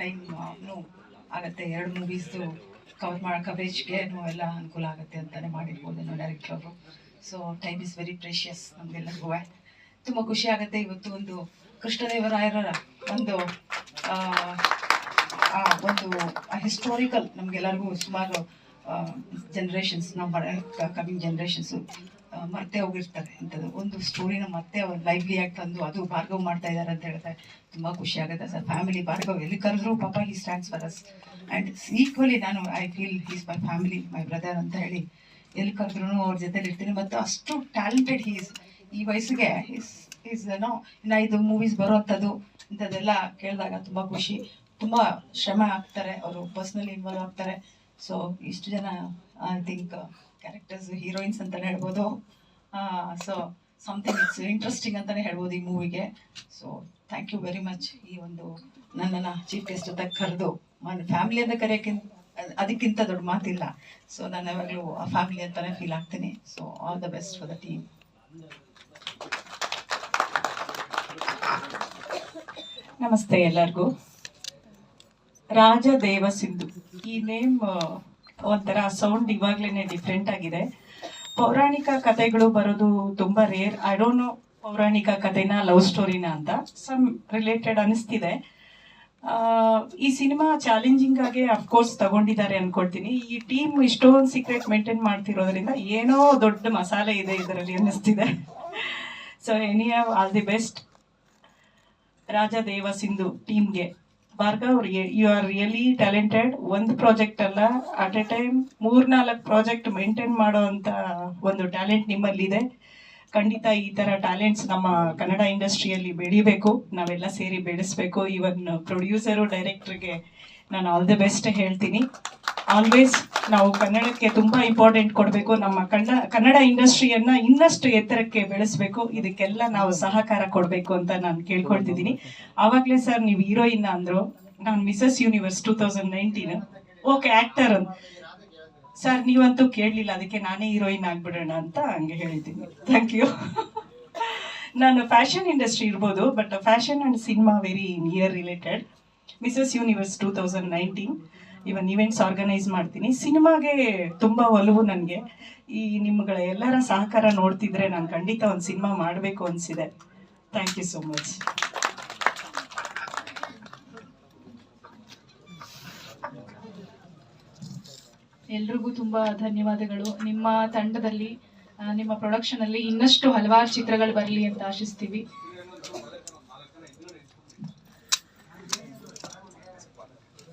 Time ಆಗುತ್ತೆ ಎರಡು ಮೂವೀಸ್ದು cover ಮಾಡೋ ಕವರೇಜ್ಗೆ ಎಲ್ಲ ಅನುಕೂಲ ಆಗುತ್ತೆ ಅಂತಲೇ ಮಾಡಿರ್ಬೋದು ಡೈರೆಕ್ಟರ್ ಅವರು. So time is very precious ನಮಗೆಲ್ಲರಿಗೂ ತುಂಬ ಖುಷಿ ಆಗುತ್ತೆ ಇವತ್ತು ಒಂದು ಕೃಷ್ಣದೇವರಾಯರ ಒಂದು ಒಂದು ಹಿಸ್ಟೋರಿಕಲ್ ನಮಗೆಲ್ಲರಿಗೂ ಸುಮಾರು ಜನ್ರೇಷನ್ಸ್ ನಮ್ಮ ಕಮಿಂಗ್ ಜನ್ರೇಷನ್ಸು ಮರ್ತೆ ಹೋಗಿರ್ತಾರೆ ಅಂಥದ್ದು ಒಂದು ಸ್ಟೋರಿನ ಮತ್ತೆ ಅವ್ರು ಲೈವ್ಲಿ ಆಗಿ ತಂದು ಅದು ಭಾರ್ಗವ್ ಮಾಡ್ತಾ ಇದ್ದಾರೆ ಅಂತ ಹೇಳಿದ್ರೆ ತುಂಬ ಖುಷಿ ಆಗುತ್ತೆ ಸರ್. ಫ್ಯಾಮಿಲಿ ಭಾರ್ಗವ್ ಎಲ್ಲಿ ಕರೆದ್ರು ಪಾಪ he stands for us and equally ನಾನು I feel is my family my brother ಅಂತ ಹೇಳಿ ಎಲ್ಲಿ ಕರೆದ್ರು ಅವ್ರ ಜೊತೆಲಿ ಇರ್ತೀನಿ. ಮತ್ತು ಅಷ್ಟು ಟ್ಯಾಲೆಂಟೆಡ್ ಹೀಸ್ ಈ ವಯಸ್ಸಿಗೆ ಈಸ್ ಈಸ್ ಏನೋ ಇನ್ನು ಇದು ಮೂವೀಸ್ ಬರೋವಂಥದ್ದು ಇಂಥದ್ದೆಲ್ಲ ಕೇಳಿದಾಗ ತುಂಬ ಖುಷಿ. ತುಂಬ ಶ್ರಮ ಆಗ್ತಾರೆ. ಅವರು ಪರ್ಸ್ನಲಿ ಇನ್ವಾಲ್ವ್ ಆಗ್ತಾರೆ. ಸೊ ಇಷ್ಟು ಜನ ಐ ಥಿಂಕ್ ಕ್ಯಾರೆಕ್ಟರ್ಸ್ ಹೀರೋಯಿನ್ಸ್ ಅಂತಲೇ ಹೇಳ್ಬೋದು. ಸೊ ಸಮಥಿಂಗ್ ಇಟ್ಸ್ ಇಂಟ್ರೆಸ್ಟಿಂಗ್ ಅಂತಲೇ ಹೇಳ್ಬೋದು ಈ ಮೂವಿಗೆ so thank you very much ಈ ಒಂದು ನನ್ನನ್ನು ಚೀಫ್ ಗೆಸ್ಟ್ ಜೊತೆ ಕರೆದು, ನನ್ನ ಫ್ಯಾಮಿಲಿ ಅಂತ ಕರೆಯೋಕ್ಕಿಂತ ಅದಕ್ಕಿಂತ ದೊಡ್ಡ ಮಾತಿಲ್ಲ. ಸೊ ನಾನು ಯಾವಾಗಲೂ ಆ ಫ್ಯಾಮಿಲಿ ಅಂತಲೇ ಫೀಲ್ ಆಗ್ತೀನಿ. So all the best for the team ನಮಸ್ತೆ ಎಲ್ಲರಿಗೂ. ರಾಜ ದೇವ ಸಿಂಧು. ಈ ನೇಮ್ ಒಂಥರ ಸೌಂಡ್ ಇವಾಗ್ಲೇನೆ ಡಿಫ್ರೆಂಟ್ ಆಗಿದೆ. ಪೌರಾಣಿಕ ಕಥೆಗಳು ಬರೋದು ತುಂಬಾ ರೇರ್ ಐ ಡೋಂಟ್ ನೋ ಪೌರಾಣಿಕ ಕಥೆನ ಲವ್ ಸ್ಟೋರಿನ ಅಂತ. ಸಮ್ ರಿಲೇಟೆಡ್ ಅನಿಸ್ತಿದೆ. ಈ ಸಿನಿಮಾ ಚಾಲೆಂಜಿಂಗ್ ಆಗಿ ಅಫ್ಕೋರ್ಸ್ ತಗೊಂಡಿದ್ದಾರೆ ಅನ್ಕೊಳ್ತೀನಿ. ಈ ಟೀಮ್ ಇಷ್ಟೊಂದು ಸೀಕ್ರೆಟ್ ಮೇಂಟೈನ್ ಮಾಡ್ತಿರೋದ್ರಿಂದ ಏನೋ ದೊಡ್ಡ ಮಸಾಲೆ ಇದೆ ಇದರಲ್ಲಿ ಅನ್ನಿಸ್ತಿದೆ so any all the best Raja Deva Sindhu ಟೀಮ್ಗೆ Bhargav you are really talented ಒಂದು ಪ್ರಾಜೆಕ್ಟ್ ಅಲ್ಲ ಅಟ್ ಎ ಟೈಮ್ ಮೂರ್ನಾಲ್ಕು ಪ್ರಾಜೆಕ್ಟ್ ಮೇಂಟೈನ್ ಮಾಡೋ ಒಂದು ಟ್ಯಾಲೆಂಟ್ ನಿಮ್ಮಲ್ಲಿದೆ. ಖಂಡಿತ ಈ ತರ ಟ್ಯಾಲೆಂಟ್ಸ್ ನಮ್ಮ ಕನ್ನಡ ಇಂಡಸ್ಟ್ರಿಯಲ್ಲಿ ಬೆಳಿಬೇಕು. ನಾವೆಲ್ಲ ಸೇರಿ ಬೆಳೆಸ್ಬೇಕು. ಇವನ್ ಪ್ರೊಡ್ಯೂಸರು ಡೈರೆಕ್ಟರ್ಗೆ ನಾನು ಆಲ್ ದಿ ಬೆಸ್ಟ್ ಹೇಳ್ತೀನಿ. ಆಲ್ವೇಸ್ ನಾವು ಕನ್ನಡಕ್ಕೆ ತುಂಬ ಇಂಪಾರ್ಟೆಂಟ್ ಕೊಡಬೇಕು. ನಮ್ಮ ಕನ್ನಡ ಕನ್ನಡ ಇಂಡಸ್ಟ್ರಿಯನ್ನ ಇನ್ನಷ್ಟು ಎತ್ತರಕ್ಕೆ ಬೆಳೆಸಬೇಕು. ಇದಕ್ಕೆಲ್ಲ ನಾವು ಸಹಕಾರ ಕೊಡಬೇಕು ಅಂತ ನಾನು ಕೇಳ್ಕೊಳ್ತಿದ್ದೀನಿ. ಆವಾಗಲೇ ಸರ್ ನೀವು ಹೀರೋಯಿನ್ ಅಂದ್ರು, ನಾನು Mrs Universe two thousand nineteen okay actor ಅಂತ. ಸರ್ ನೀವಂತೂ ಕೇಳಲಿಲ್ಲ, ಅದಕ್ಕೆ ನಾನೇ ಹೀರೋಯಿನ್ ಆಗ್ಬಿಡೋಣ ಅಂತ ಹಂಗೆ ಹೇಳಿದ್ದೀನಿ ಥ್ಯಾಂಕ್ ಯು ನಾನು ಫ್ಯಾಷನ್ ಇಂಡಸ್ಟ್ರಿ ಇರ್ಬೋದು but fashion and cinema very near related Mrs Universe two thousand nineteen even events organise ಮಾಡ್ತೀನಿ. ಸಿನಿಮಾಗೆ ತುಂಬಾ ಒಲವು ನನಗೆ. ಈ ನಿಮ್ಗಳ ಎಲ್ಲರ ಸಹಕಾರ ನೋಡ್ತಿದ್ರೆ ನಾನು ಖಂಡಿತ ಒಂದು ಸಿನಿಮಾ ಮಾಡಬೇಕು ಅನಿಸಿದೆ. ಥ್ಯಾಂಕ್ ಯು ಸೋ ಮಚ್ ಎಲ್ರಿಗೂ ತುಂಬಾ ಧನ್ಯವಾದಗಳು. ನಿಮ್ಮ ತಂಡದಲ್ಲಿ ನಿಮ್ಮ ಪ್ರೊಡಕ್ಷನ್ ಅಲ್ಲಿ ಇನ್ನಷ್ಟು ಹಲವಾರು ಚಿತ್ರಗಳು ಬರಲಿ ಅಂತ ಆಶಿಸ್ತೀವಿ.